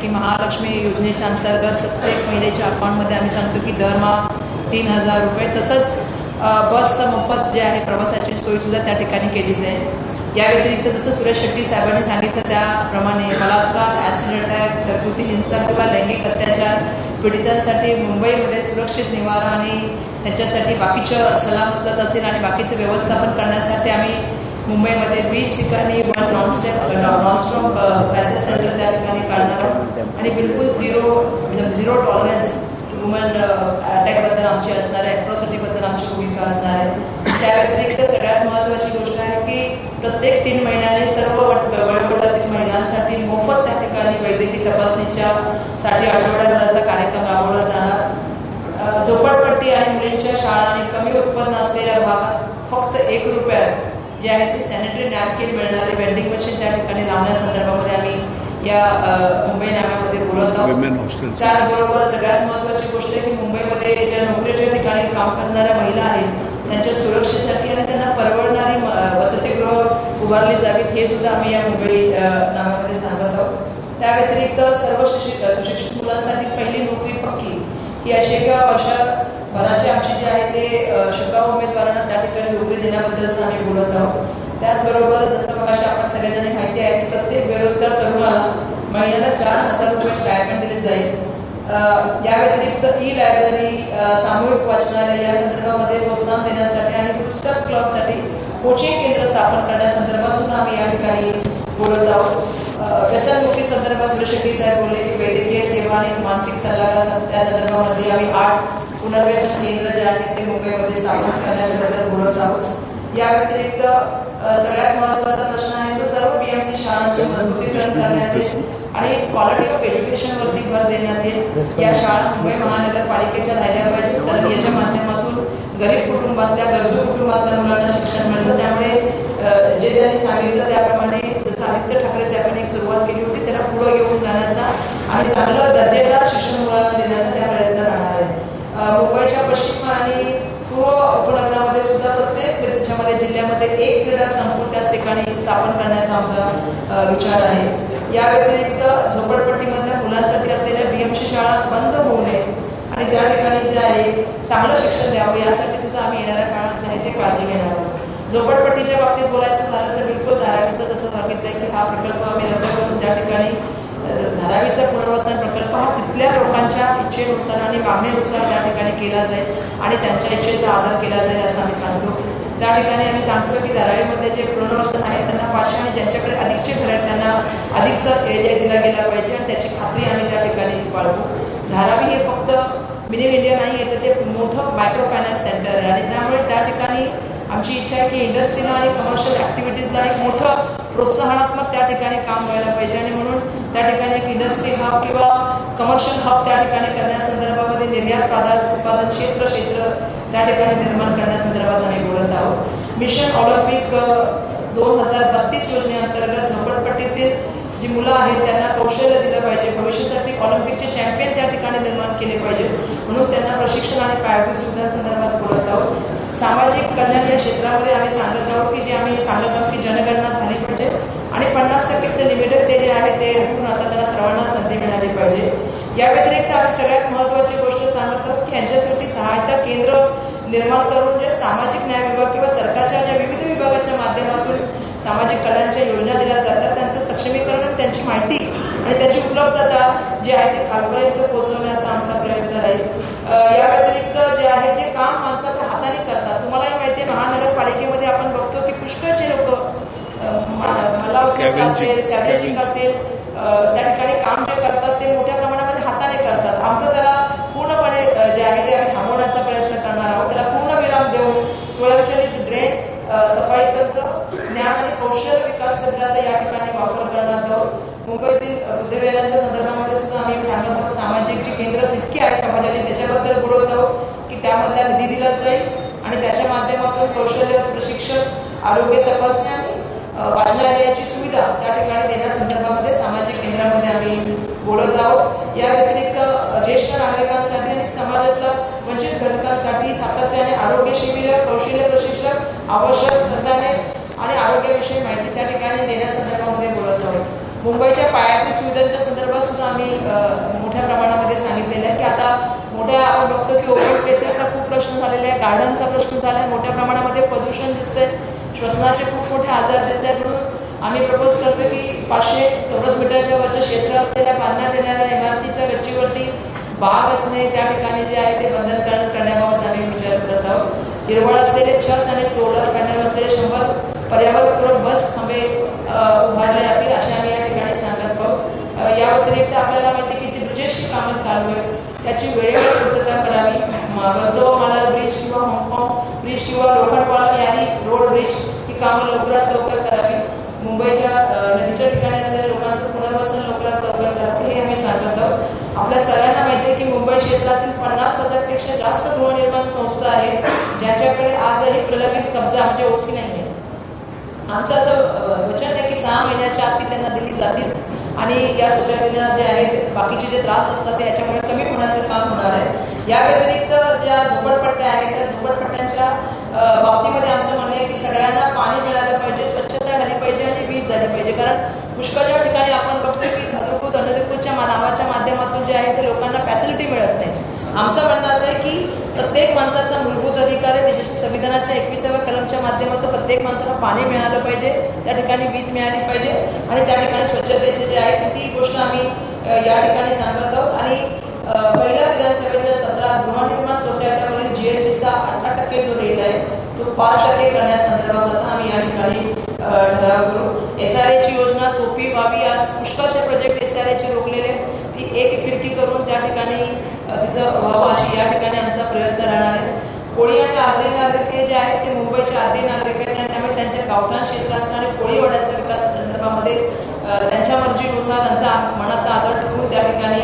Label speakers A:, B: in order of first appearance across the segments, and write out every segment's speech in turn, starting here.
A: की महालक्ष्मी योजनेच्या अंतर्गत प्रत्येक महिलेच्या अकाउंटमध्ये आम्ही सांगतो की दरमहा तीन हजार रुपये. तसंच बसचं मोफत जे आहे प्रवासाची सोयसुद्धा त्या ठिकाणी केली जाईल या व्यतिरिक्त जसं सुरेश शेट्टी साहेबांनी सांगितलं त्याप्रमाणे बलात्कार ॲसिड अटॅक घरगुती हिंसा किंवा लैंगिक अत्याचार पीडितांसाठी मुंबईमध्ये सुरक्षित निवारा आणि त्यांच्यासाठी बाकीचं सलामसलत असेल आणि बाकीचं व्यवस्थापन करण्यासाठी आम्ही मुंबईमध्ये वीस ठिकाणी one nonstop nonstop crisis centre त्या ठिकाणी काढणार आहोत. आणि बिलकुल झिरो म्हणजे झिरो टॉलरन्स वुमन अटॅकबद्दल आमची असणार आहे ॲट्रॉसिटीबद्दल आमची भूमिका असणार आहे. त्या व्यतिरिक्त सगळ्यात महत्त्वाची गोष्ट आहे की प्रत्येक तीन महिन्याने सर्व वयोगटातील महिलांसाठी मोफत त्या ठिकाणी वैद्यकीय तपासणीच्या साठी आठवड्याभराचा कार्यक्रम राबवला जाणार. झोपडपट्टी आणि मुलींच्या शाळा आणि कमी उत्पन्न असलेल्या भागात फक्त एक रुपयात जे आहे ते सॅनिटरी नॅपकिन मिळणारे वेंडिंग मशीन त्या ठिकाणी लावण्यासंदर्भामध्ये आम्ही या मुंबई नाम्यामध्ये बोलत आहोत. त्याचबरोबर सगळ्यात महत्त्वाची गोष्ट आहे की मुंबईमध्ये ज्या नोकरीच्या ठिकाणी काम करणाऱ्या महिला आहेत त्यांच्या सुरक्षेसाठी आणि त्यांना परवडणारी वसतिगृह उभारली जावीत हे सुद्धा आम्ही या मुंबई अ, नाम्यामध्ये सांगत आहोत. त्या व्यतिरिक्त सर्व सुशिक्षित मुलांसाठी पहिली नोकरी पक्की ही अशी एका वर्षभराची आमचे जे आहे ते अ, उमेदवारांना त्या ठिकाणी नोकरी देण्याबद्दलच आम्ही बोलत आहोत. त्याचबरोबर जसं मगाशी आपण सगळ्यांनी माहिती आहे की प्रत्येक बेरोजगार तरुणाला महिन्याला चार हजार रुपये स्टायपेंड दिले जाईल. या व्यतिरिक्त ई लायब्ररी सामूहिक वाचनालय या संदर्भामध्ये प्रोत्साहन देण्यासाठी आणि पुस्तक क्लबसाठी कोचिंग केंद्र स्थापन करण्यासंदर्भात सुद्धा आम्ही या ठिकाणी बोलत आहोत. व्यसनमुक्ती संदर्भात सुरेश शेट्टी साहेब बोलले की वैद्यकीय सेवा आणि मानसिक सल्लागार त्या संदर्भामध्ये आम्ही आठ पुनर्व्यसन केंद्र जे आहे ते मुंबईमध्ये स्थापन करण्याबद्दल बोलत आहोत. या व्यतिरिक्त सगळ्यात महत्त्वाचा प्रश्न आहे तो सर्व बीएमसी शाळांचे मजबूतीकरण करण्यात येईल आणि क्वालिटी ऑफ एज्युकेशन वरती भर देण्यात येईल. या शाळा मुंबई महानगरपालिकेच्या राहिल्या पाहिजेत. तर याच्या माध्यमातून गरीब कुटुंबातल्या गरजू कुटुंबातल्या मुलांना शिक्षण मिळतं. त्यामुळे जे त्यांनी सांगितलं त्याप्रमाणे जसं आदित्य ठाकरे साहेबांनी एक सुरुवात केली होती. त्याला पुढे घेऊन जाण्याचा आणि चांगलं दर्जेदार शिक्षण मुलांना देण्याचा त्या प्रयत्न राहणार आहे अ, मुंबईच्या पश्चिम आणि पूर्व उपनगरामध्ये सुद्धा प्रत्येक त्याच्यामध्ये जिल्ह्यामध्ये एक क्रीडा संकुल त्याच ठिकाणी स्थापन करण्याचा आमचा विचार आहे. या व्यतिरिक्त झोपडपट्टीमधल्या मुलांसाठी असलेल्या बीएमसी शाळा बंद होऊ नये आणि त्या ठिकाणी जे आहे चांगलं शिक्षण द्यावं यासाठी सुद्धा आम्ही येणाऱ्या काळात जे आहे ते काळजी घेणार आहोत. झोपडपट्टीच्या बाबतीत बोलायचं झालं तर बिलकुल धारावीचं जसं सांगितलंय की हा प्रकल्प आम्ही रद्द करून ज्या ठिकाणी धारावीचा पुनर्वसन प्रकल्प हा तिथल्या लोकांच्या इच्छेनुसार आणि मागणीनुसार त्या ठिकाणी केला जाईल आणि त्यांच्या इच्छेचा आदर केला जाईल असं आम्ही सांगतो. त्या ठिकाणी आम्ही सांगतो की धारावीमध्ये जे पुनर्वसन आहे त्यांना पाचशे आणि ज्यांच्याकडे अधिकचे घर आहेत त्यांना अधिकचा एरिया दिला गेला पाहिजे आणि त्याची खात्री आम्ही त्या ठिकाणी बाळगू. धारावी हे फक्त मिड इंडिया नाही आहे तर ते मोठं मायक्रो फायनान्स सेंटर आहे आणि त्यामुळे त्या ठिकाणी आमची इच्छा आहे की इंडस्ट्रीला आणि कमर्शियल ॲक्टिव्हिटीजला एक मोठं प्रोत्साहनात्मक त्या ठिकाणी काम व्हायला पाहिजे. आणि म्हणून त्या ठिकाणी एक इंडस्ट्री हब किंवा कमर्शियल हब त्या ठिकाणी करण्यासंदर्भामध्ये निर्यात उत्पादन क्षेत्र क्षेत्र त्या ठिकाणी निर्माण करण्यासंदर्भात आम्ही बोलत आहोत. मिशन ऑलिम्पिक दोन हजार बत्तीस योजनेअंतर्गत झोपडपट्टीतील जी मुलं आहेत त्यांना कौशल्य दिलं पाहिजे. भविष्यासाठी ऑलिम्पिकचे चॅम्पियन त्या ठिकाणी निर्माण केले पाहिजे. म्हणून त्यांना प्रशिक्षण आणि पायाभूत सुविधांसंदर्भात बोलत आहोत. सामाजिक कल्याण या क्षेत्रामध्ये आम्ही सांगत आहोत की जे आम्ही सांगत आहोत की जनगणना झाली पाहिजे आणि पन्नास टक्केचे लिमिटेड ते जे आहे ते हटून आता त्याला सर्वांना संधी मिळाली पाहिजे या व्यतिरिक्त आम्ही सगळ्यात महत्त्वाची गोष्ट सांगत आहोत की यांच्यासाठी सहायता केंद्र निर्माण करून जे सामाजिक न्याय विभाग किंवा सरकारच्या ज्या विविध विभागाच्या माध्यमातून सामाजिक कल्याणच्या योजना दिल्या जातात त्यांचं सक्षमीकरण आणि त्यांची माहिती आणि त्याची उपलब्धता जी आहे ती खालपर्यंत पोहोचवण्याचा आमचा प्रयत्न राहील. या व्यतिरिक्त जे आहे जे काम माणसं आपल्या हाताने करतात. तुम्हालाही माहिती आहे महानगरपालिकेमध्ये आपण बघतो की पुष्कळचे लोक मला असेल सॅव्हेजिंग असेल त्या ठिकाणी काम जे करतात ते मोठ्या करतात त्याला पूर्णपणे जे आहे ते थांबवण्याचा प्रयत्न करणार आहोत. त्याला पूर्ण विराम देऊन स्वयंचलित ड्रेन सफाई तंत्र ज्ञान आणि कौशल्य विकास तंत्राचा या ठिकाणी वापर करण्यात आहोत. मुंबईतील बुद्धविहारांच्या संदर्भामध्ये सुद्धा आम्ही सांगत आहोत सामाजिक जी केंद्र इतकी आहे समाजाची त्याच्याबद्दल बोलत आहोत की त्यामधला निधी दिला जाईल आणि त्याच्या माध्यमातून कौशल्य प्रशिक्षण आरोग्य तपासण्या वाचनालयाची सुविधा त्या ठिकाणी देण्यासंदर्भामध्ये सामाजिक केंद्रामध्ये आम्ही बोलत आहोत. या व्यतिरिक्त ज्येष्ठ नागरिकांसाठी आणि समाजातल्या वंचित घटकांसाठी सातत्याने आरोग्य शिबिर कौशल्य प्रशिक्षण आवश्यक सत्ताने आणि आरोग्याविषयी माहिती त्या ठिकाणी देण्यासंदर्भामध्ये बोलत आहोत. मुंबईच्या पायाभूत सुविधांच्या संदर्भात सुद्धा आम्ही मोठ्या प्रमाणामध्ये सांगितलेलं आहे की आता मोठ्या आपण बघतो की ओपन स्पेसेसचा खूप प्रश्न झालेला आहे गार्डनचा प्रश्न झाला आहे मोठ्या प्रमाणामध्ये प्रदूषण दिसतंय. श्वसनाचे खूप मोठे आजार दिसतात म्हणून आम्ही प्रपोज करतो की पाचशे चौरस मीटरच्या वरचं क्षेत्र असलेल्या बांधण्यात येणाऱ्या इमारतीच्या गच्चीवरती बाग असणे त्या ठिकाणी जे आहे ते बंधनकरण करण्याबाबत आम्ही विचार करत आहोत. हिरवळ असलेले छत आणि सोलर पॅनल असलेले शंभर पर्यावरणपूरक बस थांबे उभारले जातील असे आम्ही या ठिकाणी सांगत आहोत. या व्यतिरिक्त आपल्याला माहिती की जी ब्रिजेशची कामं चालू आहेत त्याची वेळेवर पूर्तता करावी. म- वर्सोवा मालार ब्रिज किंवा हाँगकाँग ब्रिज किंवा लोखंडवाला यादी रोड ब्रिज ही कामं लवकरात लवकर करावी. मुंबईच्या नदीच्या ठिकाणी असलेल्या लोकांचं पुनर्वसन लवकरात लवकर करावं हे आम्ही सांगत आहोत. आपल्या सगळ्यांना माहिती आहे की मुंबई क्षेत्रातील पन्नास हजारपेक्षा जास्त गृहनिर्माण संस्था आहेत ज्यांच्याकडे आजही प्रलंबित कब्जा म्हणजे ओसी नाही आहे आमचा असं अ, वचन सहा महिन्याच्या आत ती त्यांना दिली जातील. आणि या सोसायटीला जे आहेत बाकीचे जे त्रास असतात ते याच्यामुळे कमी होण्याचं काम होणार आहे. या व्यतिरिक्त ज्या झोपडपट्ट्या आहेत त्या झोपडपट्ट्यांच्या बाबतीमध्ये आमचं म्हणणं आहे की सगळ्यांना पाणी मिळालं पाहिजे स्वच्छता झाली पाहिजे आणि वीज झाली पाहिजे. कारण पुष्कळच्या ठिकाणी आपण बघतो की अदृकृत अनधिकृतच्या नावाच्या माध्यमातून जे आहे ते लोकांना फॅसिलिटी मिळत नाही. आमचं म्हणणं असं आहे की प्रत्येक माणसाचा मूलभूत अधिकार आहे देशाच्या संविधानाच्या एकविसाव्या कलमच्या माध्यमातून प्रत्येक माणसाला पाणी मिळालं पाहिजे त्या ठिकाणी वीज मिळाली पाहिजे आणि त्या ठिकाणी स्वच्छतेचे जे आहे ती गोष्ट आम्ही या ठिकाणी सांगत आहोत. आणि पहिल्या विधानसभेच्या सत्रात गृहनिर्माण सोसायट्यावरील जीएसटीचा अठरा टक्के जो रेट आहे तो पाच टक्के करण्यासंदर्भात आम्ही या ठिकाणी ठराव करू. एस आर एची योजना सोपी व्हावी. आज पुष्कळचे प्रोजेक्ट एस आर एचे रोखलेले आहेत. एक खिडकी करून त्या ठिकाणी तिचं व्हावं अशी या ठिकाणी आमचा प्रयत्न राहणार आहे. कोळी आणि आगरी नागरिक हे जे आहेत ते मुंबईचे आधी नागरिक आहेत आणि त्यामुळे त्यांच्या गावठाण क्षेत्राचा आणि कोळीवाड्याचा विकास संदर्भामध्ये त्यांच्या मर्जीनुसार त्यांचा मनाचा आदर ठेवून त्या ठिकाणी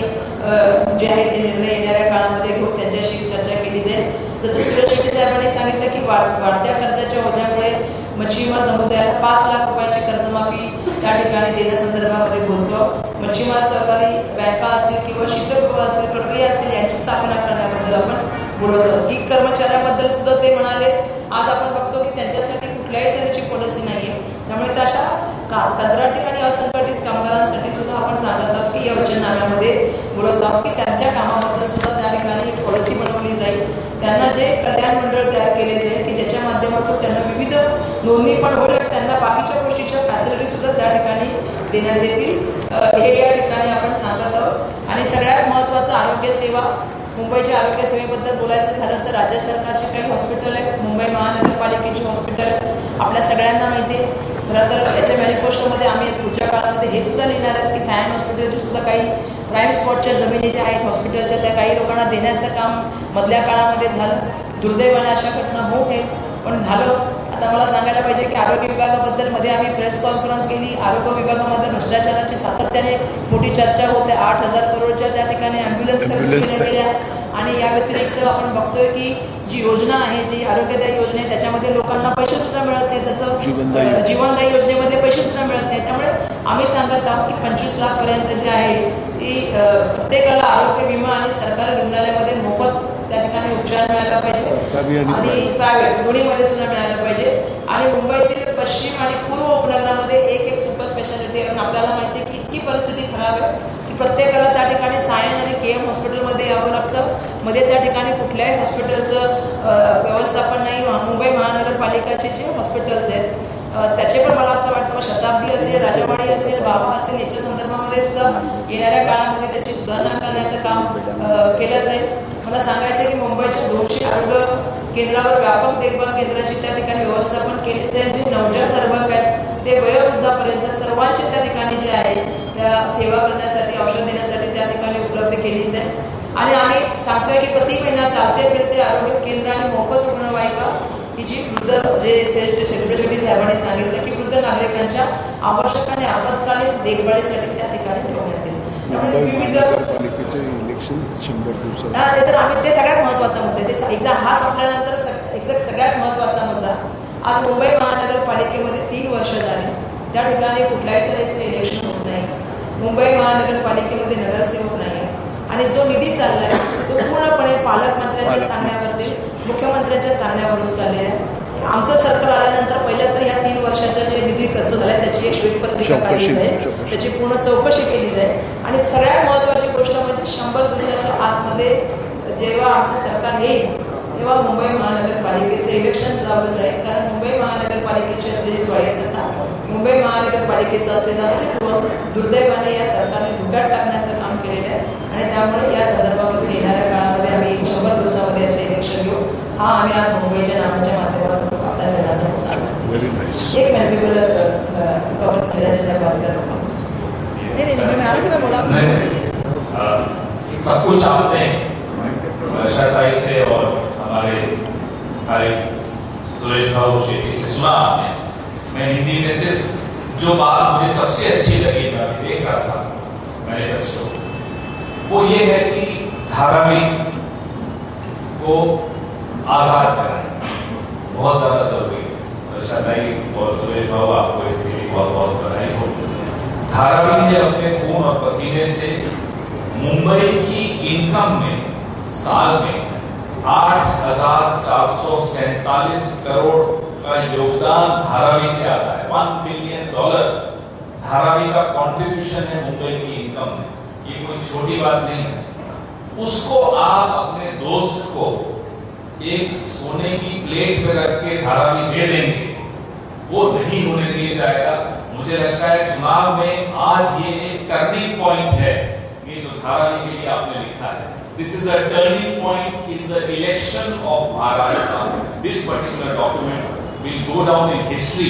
A: जे आहे ते निर्णय येणाऱ्या काळामध्ये घेऊन त्यांच्याशी चर्चा केली जाईल. जसं सुरेश शेट्टी साहेबांनी सांगितलं की वाढत्या कर्जाच्या ओझ्यामुळे मच्छीमार समुदायाला पाच लाख रुपयाची कर्जमाफी त्या ठिकाणी देण्यासंदर्भामध्ये बोलतो. मच्छीमार सहकारी बँका असतील किंवा शीतगृह असतील प्रक्रिया असतील यांची स्थापना करण्याबद्दल आपण बोलत आहोत. की कर्मचाऱ्याबद्दल सुद्धा ते म्हणाले. आज आपण बघतो की त्यांच्यासाठी कुठल्याही तऱ्हेची पॉलिसी नाही आहे त्यामुळे तशा कंत्राटी आणि असंघटित कामगारांसाठी सुद्धा आपण सांगत आहोत की या वचननाम्यामध्ये बोलत आहोत की त्यांच्या कामाबद्दल सुद्धा त्या ठिकाणी पॉलिसी बनवली जाईल. त्यांना जे कल्याण मंडळ तयार केले जाईल की ज्याच्या माध्यमातून त्यांना विविध नोंदणी पण होईल आणि त्यांना बाकीच्या गोष्टीच्या फॅसिलिटी सुद्धा त्या ठिकाणी देण्यात येतील. हे या ठिकाणी आपण सांगत आहोत. आणि सगळ्यात महत्त्वाचं आरोग्य सेवा मुंबईच्या आरोग्य सेवेबद्दल बोलायचं झालं तर राज्य सरकारचे काही हॉस्पिटल आहेत मुंबई महानगरपालिकेची हॉस्पिटल आहेत. आपल्या सगळ्यांना माहिती आहे. खरं तर याच्या मॅनिफेस्टोमध्ये आम्ही पुढच्या काळामध्ये हे सुद्धा लिहिणार आहेत की सायन हॉस्पिटलचे सुद्धा काही प्राईम स्पॉटच्या जमिनी ज्या आहेत हॉस्पिटलच्या त्या काही लोकांना देण्याचं काम मधल्या काळामध्ये झालं. दुर्दैवाने अशा घटना होऊ नये. पण झालं. आता मला सांगायला पाहिजे की आरोग्य विभागाबद्दलमध्ये आम्ही प्रेस कॉन्फरन्स केली. आरोग्य विभागामध्ये भ्रष्टाचाराची सातत्याने मोठी चर्चा होते. आठ हजार करोडच्या त्या ठिकाणी ॲम्ब्युलन्स गेल्या आणि या व्यतिरिक्त आपण बघतोय की जी योजना आहे जी आरोग्यदायी योजना आहे त्याच्यामध्ये लोकांना पैसे सुद्धा मिळत नाही. त्याचं
B: जीवनदायी.
A: योजनेमध्ये पैसे सुद्धा मिळत नाही. त्यामुळे आम्ही सांगत आहोत की पंचवीस लाख पर्यंत जी आहे ती प्रत्येकाला आरोग्य विमा आणि सरकारी रुग्णालयामध्ये मोफत त्या ठिकाणी उपचार मिळायला
B: सरकारी
A: पाहिजे
B: आणि
A: प्रायव्हेट दोन्हीमध्ये सुद्धा मिळालं पाहिजे. आणि मुंबईतील पश्चिम आणि पूर्व उपनगरामध्ये एक एक सुपर स्पेशालिटी कारण आपल्याला माहिती आहे की इतकी परिस्थिती खराब आहे. प्रत्येकाला त्या ठिकाणी सायन आणि के एम हॉस्पिटलमध्ये यावं लागतं. मध्ये त्या ठिकाणी कुठल्याही हॉस्पिटलचं व्यवस्थापन नाही. मुंबई महानगरपालिकाचे जे हॉस्पिटल्स आहेत त्याचे पण मला असं वाटतं शताब्दी असेल राजवाडी असेल बाबा असेल याच्या संदर्भामध्ये सुद्धा येणाऱ्या काळामध्ये त्याची सुधारणा करण्याचं काम केलं जाईल. मला सांगायचं की मुंबईच्या दोनशे आरोग्य केंद्रावर व्यापक देखभाल केंद्राची त्या ठिकाणी व्यवस्थापन केली जाईल. जे नवजात गर्भक आहेत ते वयोवृद्धापर्यंत सर्वांची त्या ठिकाणी जे आहे. त्या सेवा करण्यासाठी औषध देण्यासाठी त्या ठिकाणी उपलब्ध केली जाईल आणि आम्ही सांगतोय की प्रति महिना चालते फिरते आरोग्य केंद्र आणि मोफत रुग्णवाहिका ही जी वृद्ध जे सेक्रेटरी साहेबांनी सांगितलं की वृद्ध नागरिकांच्या आवश्यक आणि आपत्कालीन देखभालीसाठी त्या ठिकाणी ठेवण्यात येईल. तर आम्ही ते सगळ्यात महत्त्वाचा मुद्दा आहे. ते एकदा हा संपल्यानंतर एकदा सगळ्यात महत्त्वाचा मुद्दा आज मुंबई महानगरपालिकेमध्ये तीन वर्ष झाली. त्या ठिकाणी कुठल्याही तऱ्हेचे इलेक्शन मुंबई महानगरपालिकेमध्ये नगरसेवक नाही आणि जो निधी चाललाय तो पूर्णपणे पालकमंत्र्यांच्या सांगण्यावरती मुख्यमंत्र्यांच्या सांगण्यावरून चाललेला आहे. आमचं सरकार आल्यानंतर पहिल्या तर ह्या तीन वर्षाच्या जे निधी खर्च झालाय त्याची एक श्वेतपत्रिका काढली जाईल. त्याची पूर्ण चौकशी केली जाईल. आणि सगळ्यात महत्वाची गोष्ट म्हणजे शंभर दिवसाच्या आतमध्ये जेव्हा आमचं सरकार येईल तेव्हा मुंबई महानगरपालिकेचं इलेक्शन लावलं जाईल. कारण मुंबई महानगरपालिकेची असलेली स्वायत्तता मुंबई महानगरपालिकेचं असलेलं अस्तित्व दुर्दैवाने या सरकारने धुक्यात टाकण्याचं काम केलेलं आहे. आणि त्यामुळे या संदर्भामध्ये येणाऱ्या काळामध्ये आम्ही एक शंभर दिवसामध्ये याचं इलेक्शन घेऊ. हा आम्ही आज मुंबईच्या नावाच्या माध्यमातून आपल्या सगळ्यांसमोर सांगतो एक मिनिट मी बोलत डॉक्टर खैराजी त्या बात कर रहा हूं. नहीं नहीं आगे बोला.
C: नहीं, सब कुछ आपने से और हमारे भाई सुरेश बाबू शेट्टी से सुना आपने? मैं हिंदी में सिर्फ़ जो बात मुझे सबसे अच्छी लगी मैं अभी देख रहा था मैनिफेस्टो वो ये है कि धारावी को आज़ाद कराएँ बहुत ज़्यादा ज़रूरी है। वर्षाताई और सुरेश बाबू आपको इसके लिए बहुत बहुत बधाई हो। धारावी ने अपने खून और पसीने से मुंबई की इनकम में, साल में आठ हज़ार चार सौ सैतालीस करोड़ का योगदान धारावी से आता है। वन बिलियन डॉलर धारावी का कंट्रीब्यूशन है मुंबई की इनकम में। ये कोई छोटी बात नहीं है। उसको आप अपने दोस्त को एक सोने की प्लेट में रख के धारावी दे देंगे। वो नहीं होने दिया जाएगा। मुझे लगता है चुनाव में आज ये एक टर्निंग पॉइंट है। ये जो धारावी के लिए आपने लिखा है। This is a turning point in the election of Maharashtra this particular document will go down in history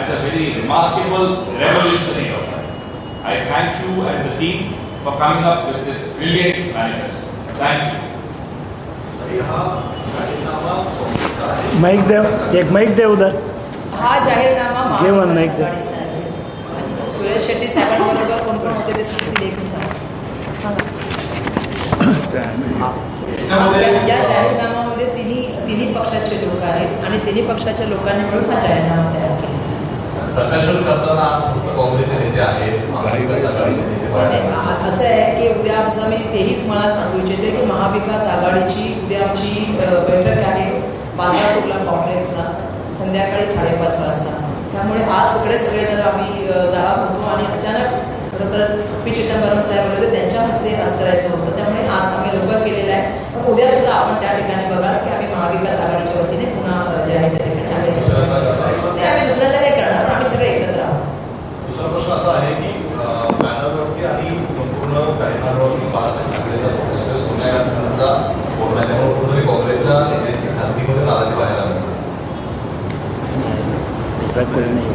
C: as a very remarkable revolutionary document I thank you and the team for coming up with this brilliant manifesto thank you
D: mike द्या एक mic द्या उद्या
A: हा जाहीरनामा
D: घे one
A: महाविकास
D: mic.
A: आघाडीचा आहे. आणि सुरेश शेट्टी साहेबांबरोबर कोण कोण होते ते सुद्धा देखील सांगा. या जाहीरनाम्यामध्ये तिन्ही तिन्ही पक्षाचे लोक आहेत आणि तिन्ही पक्षाच्या लोकांनी मिळून हा जाहीरनामा तयार केला.
E: प्रकाशन करताना आज फक्त काँग्रेसचे नेते आहेत
A: असं आहे की उद्या आमचं मी तेही तुम्हाला सांगू इच्छिते की महाविकास आघाडीची उद्या आमची बैठक आहे बांद्रा कुर्ला कॉम्प्लेक्सला संध्याकाळी साडेपाच वाजता. त्यामुळे आज सगळे सगळे जर आम्ही जाणार होतो आणि अचानक खरं तर पी चिदंबरम साहेब होते त्यांच्या हस्ते आज करायचं होतं. त्यामुळे आज आम्ही लवकर केलेलं आहे. पण उद्या सुद्धा आपण त्या ठिकाणी बघा की आम्ही महाविकास आघाडीच्या वतीने पुन्हा जे आहे त्या ठिकाणी आम्ही
E: दुसऱ्यांदा
A: नाही करणार पण आम्ही सगळे एकत्र आहोत.
F: दुसरा प्रश्न असा आहे की बॅनरवरती आणि संपूर्ण बॅनरवरती बाळासाहेब तसेच सोनिया गांधींचा फोटो आहे त्यामुळे
D: ऐसा काही नाही.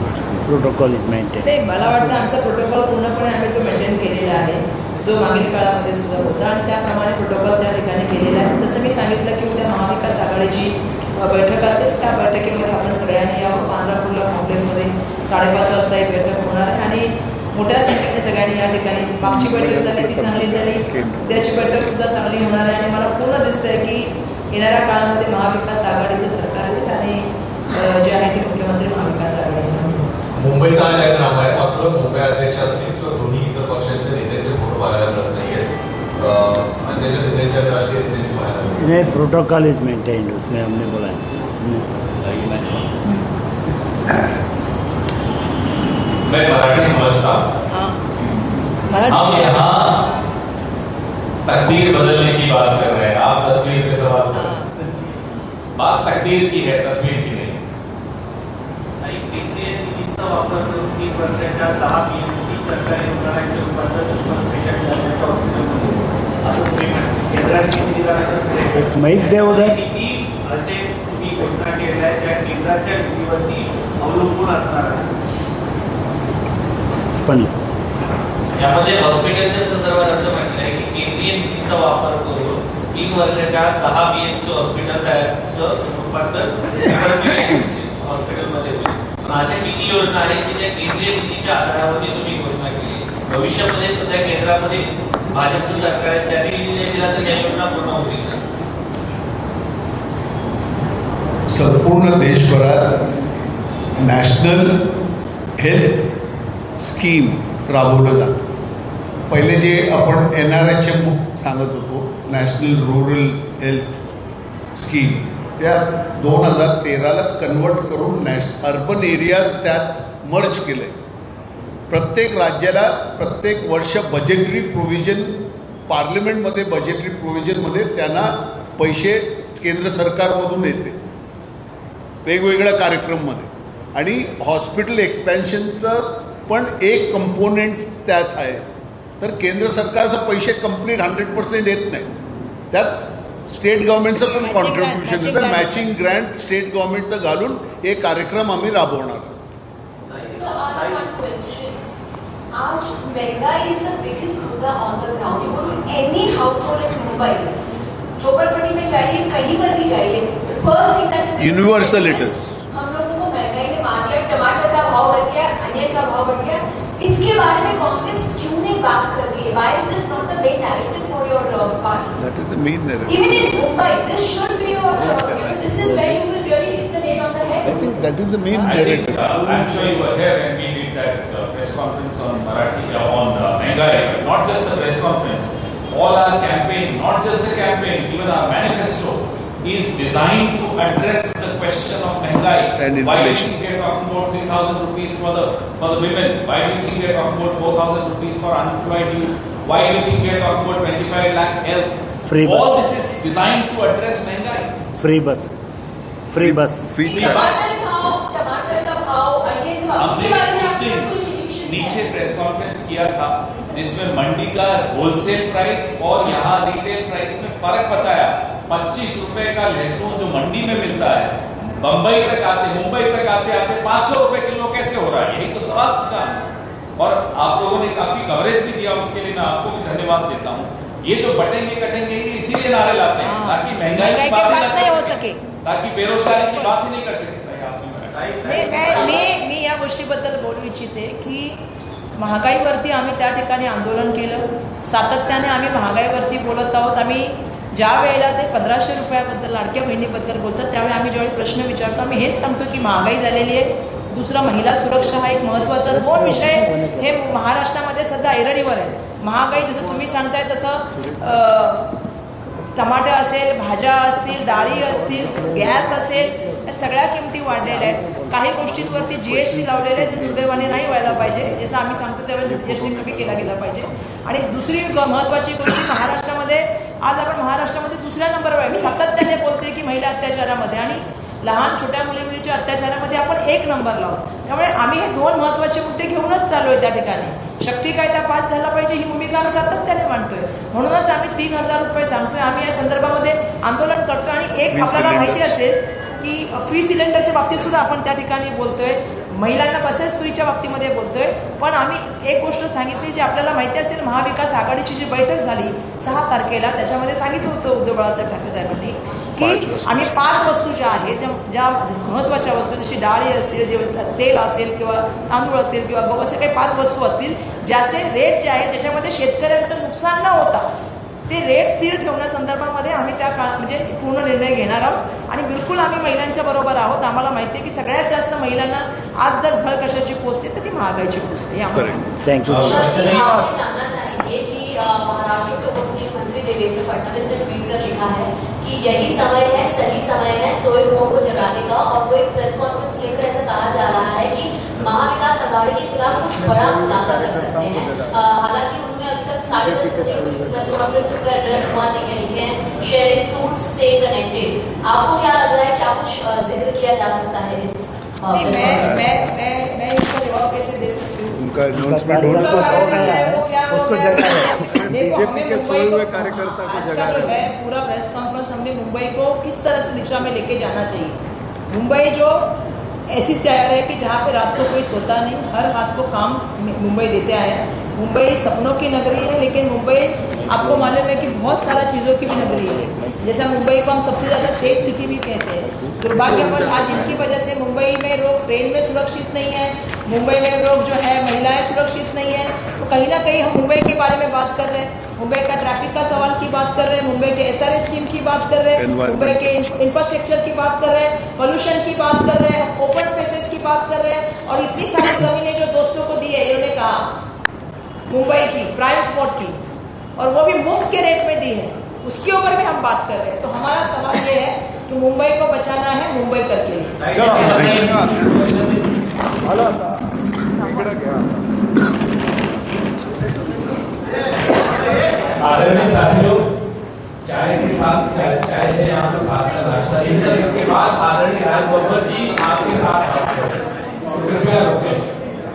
D: प्रोटोकॉल इज मेंटेन
A: नाही मला वाटतं आमचा प्रोटोकॉल पूर्णपणे आम्ही तो मेंटेन केलेला आहे. जो मागील काळामध्ये सुद्धा होता आणि त्याप्रमाणे प्रोटोकॉल त्या ठिकाणी केलेला आहे. जसं मी सांगितलं की उद्या महाविकास आघाडीची बैठक असेल त्या बैठकीमध्ये आपण सगळ्यांनी यावं पांढरापूरला कॉम्प्लेक्समध्ये साडेपाच वाजता एक बैठक होणार आहे. आणि मोठ्या संख्येने सगळ्यांनी या ठिकाणी मागची बैठक झाली ती चांगली झाली. उद्याची बैठक सुद्धा चांगली होणार आहे. आणि मला पूर्ण दिसतंय की येणाऱ्या काळामध्ये महाविकास आघाडीचं सरकार येईल आणि जे आहे ते मुख्यमंत्री महाविकास आघाडीचं.
F: मुंबईचा हा जाहीरनामा आहे? मात्र मुंबई अध्यक्ष असतील किंवा दोन्ही इतर पक्षांच्या नेत्यांचे फ़ोटो पाहायला मिळत नाहीयेत. नेत्यांच्या राष्ट्रीय नेत्यांची
D: प्रोटोकॉल इज़ मेंटेन्ड उसमें हमने बोला
C: मैं मराठी समझता
A: हाँ।
C: हम यहाँ तकदीर बदलने की बात कर रहे हैं। आप तस्वीर पे सवाल कर रहे हैं। बात तकदीर की है तस्वीर की।
D: माईक द्या.
G: किती असे तुम्ही घोषणा केलेल्या आहेत त्या केंद्राच्या निधीवरती अवलंबून असणार आहे
D: पण
H: यामध्ये हॉस्पिटलच्या संदर्भात असं म्हटलंय की केंद्रीय निधीचा वापर करून तीन वर्षाच्या दहा बीएमसी हॉस्पिटल तयारचं रूपांतर पण अशा किती योजना आहेत की त्या केंद्रीय निधीच्या आधारावरती तुम्ही घोषणा केली भविष्यामध्ये सध्या केंद्रामध्ये भाजपचं सरकार आहे त्यांनी निधी नाही दिला तर या योजना पूर्ण होतील का?
B: संपूर्ण देशभरात नॅशनल हेल्थ स्कीम राबवलं जातं. पहिले जे आपण एन आर एच एम सांगत होतो नॅशनल रुरल हेल्थ स्कीम. त्या दोन हजार तेराला कन्वर्ट करून नॅश अर्बन एरियाज त्यात मर्ज केलं. आहे प्रत्येक राज्याला प्रत्येक वर्ष बजेटरी प्रोव्हिजन पार्लमेंटमध्ये बजेटरी प्रोव्हिजनमध्ये त्यांना पैसे केंद्र सरकारमधून येते. वेगवेगळ्या कार्यक्रममध्ये. आणि हॉस्पिटल एक्सपॅन्शनचं पण एक कंपोनेंट त्यात आहे. तर केंद्र सरकारचं पैसे कंप्लीट हंड्रेड पर्सेंट येत नाही. त्यात स्टेट गव्हर्नमेंटचं पण कॉन्ट्रीब्युशन येतं. मॅचिंग ग्रँट स्टेट गव्हर्नमेंटचं घालून हे कार्यक्रम आम्ही राबवणार.
I: आज महँगाई मुद्दा Mumbai, झोपड़पट्टी में जाइए कहीं पर भी जाइए first thing that
B: Universal it is.
I: हम लोगों को महँगाई ने मार दिया टमाटर का भाव बढ़ गया अनियन का भाव बढ़ गया इसके बारे में कांग्रेस क्यों नहीं बात कर रही है why is this not great narrative for your uh, part.
B: That is the main narrative.
I: Even in Mumbai, this should be your. Uh, this is where you will really hit the nail on the head.
B: I think that is the main
C: I narrative.
B: Think,
C: uh, I'm sure you were here and we did that uh, press conference on Marathi uh, on uh, Not just the press conference. All our campaign, not just the campaign, even our manifesto, is designed to address question of Mehgai.
B: And
C: Why do you think we are talking about 3,000 rupees for the, for the women? Why do you think we are talking about 4,000 rupees for unemployed youth? Why do you think we are talking about 25 lakh help?
D: Free bus.
C: All this is designed to address
I: बारे में
C: उस
I: आपने
C: दिन
I: कोई prediction किया
C: नीचे press conference किया था जिसमें मंडी का होलसेल प्राइस और यहाँ रिटेल प्राइस में फ़र्क बताया पच्चीस रुपए का लहसुन जो मंडी में मिलता है बंबई तक आते मुंबई तक आते आते पाँच सौ रुपए किलो कैसे हो रहा है? यही तो सवाल पूछा। और आप लोगों ने काफ़ी कवरेज भी दिया उसके लिए मैं आपको भी धन्यवाद देता हूँ। ये जो बटेंगे कटेंगे ये इसीलिए नारे लाते हैं
A: हाँ।
C: ताकि महँगाई की बात
A: नहीं हो सके।
C: ताकि बेरोजगारी की बात ही नहीं कर सकते
A: मी मी या गोष्टीबद्दल बोलू इच्छिते की महागाईवरती आम्ही त्या ठिकाणी आंदोलन केलं. सातत्याने आम्ही महागाईवरती बोलत आहोत. आम्ही ज्या वेळेला ते पंधराशे रुपयाबद्दल लाडक्या बहिणीबद्दल बोलतात त्यावेळी आम्ही ज्यावेळी प्रश्न विचारतो आम्ही हेच सांगतो की महागाई झालेली आहे. दुसरा महिला सुरक्षा हा एक महत्त्वाचा दोन विषय हे महाराष्ट्रामध्ये सध्या ऐरणीवर आहे. महागाई जसं तुम्ही सांगताय तसं अं, टमाटे असेल भाज्या असतील डाळी असतील गॅस असेल या सगळ्या किमती वाढलेल्या आहेत. काही गोष्टींवरती जीएसटी लावलेले आहे, जे दुर्दैवाने नाही व्हायला पाहिजे जसं आम्ही सांगतो त्यावेळी जीएसटी कमी केला गेला पाहिजे. आणि दुसरी महत्त्वाची गोष्ट महाराष्ट्रामध्ये आज आपण महाराष्ट्रामध्ये दुसऱ्या नंबरवर आहे. मी सातत्याने बोलते की महिला अत्याचारामध्ये आणि लहान छोट्या मुली मुलीच्या अत्याचारामध्ये आपण एक नंबर लावतो त्यामुळे आम्ही हे दोन महत्त्वाचे मुद्दे घेऊनच चालू आहे त्या ठिकाणी. शक्ती कायदा पास झाला पाहिजे ही भूमिका आम्ही सातत्याने मांडतोय. म्हणूनच आम्ही तीन हजार रुपये सांगतोय. आम्ही या संदर्भामध्ये आंदोलन करतोय आणि एक आपल्याला माहिती. असेल की फ्री सिलेंडरच्या बाबतीत सुद्धा आपण त्या ठिकाणी बोलतोय. महिलांना बसेस फ्रीच्या बाबतीमध्ये बोलतोय पण आम्ही एक गोष्ट सांगितली जी आपल्याला माहिती असेल महाविकास आघाडीची जी बैठक झाली सहा तारखेला त्याच्यामध्ये सांगितलं होतं उद्धव बाळासाहेब ठाकरे साहेबांनी की. आम्ही पाच वस्तू ज्या आहेत ज्या ज्या महत्त्वाच्या वस्तू जशी डाळी असतील जे तेल असेल किंवा तांदूळ असेल किंवा गहू असे काही पाच वस्तू असतील ज्याचे रेट जे आहे त्याच्यामध्ये शेतकऱ्यांचं नुकसान न होता ते रेट स्थिर ठेवण्यासंदर्भामध्ये आम्ही त्या काळात म्हणजे पूर्ण निर्णय घेणार आहोत. आणि बिलकुल आम्ही महिलांच्या बरोबर आहोत. आम्हाला माहिती आहे की सगळ्यात जास्त महिलांना आज जर झळ कशाची पोचते तर ती महागाईची पोचते.
D: थँक्यू
I: महाराष्ट्र के उप मुख्यमंत्री देवेंद्र फडणवीस ने ट्वीट कर लिखा है कि यही समय है सही समय है सोए हुओं को जगाने का। और वो एक प्रेस कॉन्फ्रेंस लेकर ऐसा कहा जा रहा है कि महाविकास आघाड़ी के खिलाफ कुछ बड़ा खुलासा कर सकते हैं। एड्रेस वहाँ नहीं लिखे हैं। शेयरिंग सूट स्टे कनेक्टेड आपको क्या लग रहा है क्या कुछ ज़िक्र किया जा सकता इस
A: नहीं
I: press
A: मैं
I: मैं
A: मैं मैं इसका जवाब कैसे दे सकती
B: उनका अनाउंसमेंट
D: उनका
B: होना
A: उनका कारण
D: सौ
A: वो क्या
D: उसको जगह।
A: देखो, हमें
D: बीजेपी के सोए हुए कार्यकर्ता को जगह। है।
A: पूरा प्रेस कॉन्फ्रेंस हमने मुंबई को किस तरह से दिशा में लेके जाना चाहिए? मुंबई जो ऐसी शहर है कि जहाँ पे रात को कोई सोता नहीं, हर रात को काम मुंबई देते आए मुंबई सपनों की नगरी है, लेकिन मुंबई आपको मालूम है कि बहुत सारा चीज़ों की भी नगरी है। जैसा मुंबई को हम सबसे ज़्यादा सेफ़ सिटी भी कहते हैं। दुर्भाग्यवश आज इनकी वजह से मुंबई में लोग ट्रेन में सुरक्षित नहीं है मुंबई में लोग जो है महिलाएँ सुरक्षित नहीं है। तो कहीं ना कहीं हम मुंबई के बारे में बात कर रहे हैं। मुंबई का ट्रैफ़िक का सवाल की बात कर रहे हैं मुंबई के एस स्कीम की बात कर रहे हैं मुंबई के इंफ्रास्ट्रक्चर की बात कर रहे हैं पॉल्यूशन की बात कर रहे हैं ओपन स्पेसेस की बात कर रहे हैं। और इतनी सारी जमीनें जो दोस्तों को दी है इन्होंने कहा मुंबई की प्राइम स्पॉट की और वो भी मुफ़्त के रेट में दी है। उसके ऊपर भी हम बात कर रहे हैं। तो हमारा सवाल ये है कि मुंबई को बचाना है मुंबई लिए
C: आदरणीय साथियों, चाय के साथ, चाय चाय है आपके साथ का नाश्ता। लेकर इसके बाद आदरणीय राज बब्बर जी आपके साथ तो कृपया रुके।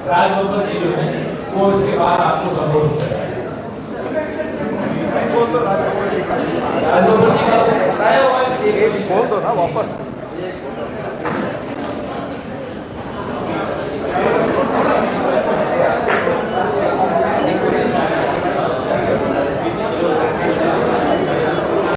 C: राज बब्बर जी जो है, वो इसके बाद आपको संबोधित करेंगे जी का
F: बोल दो ना, वापस।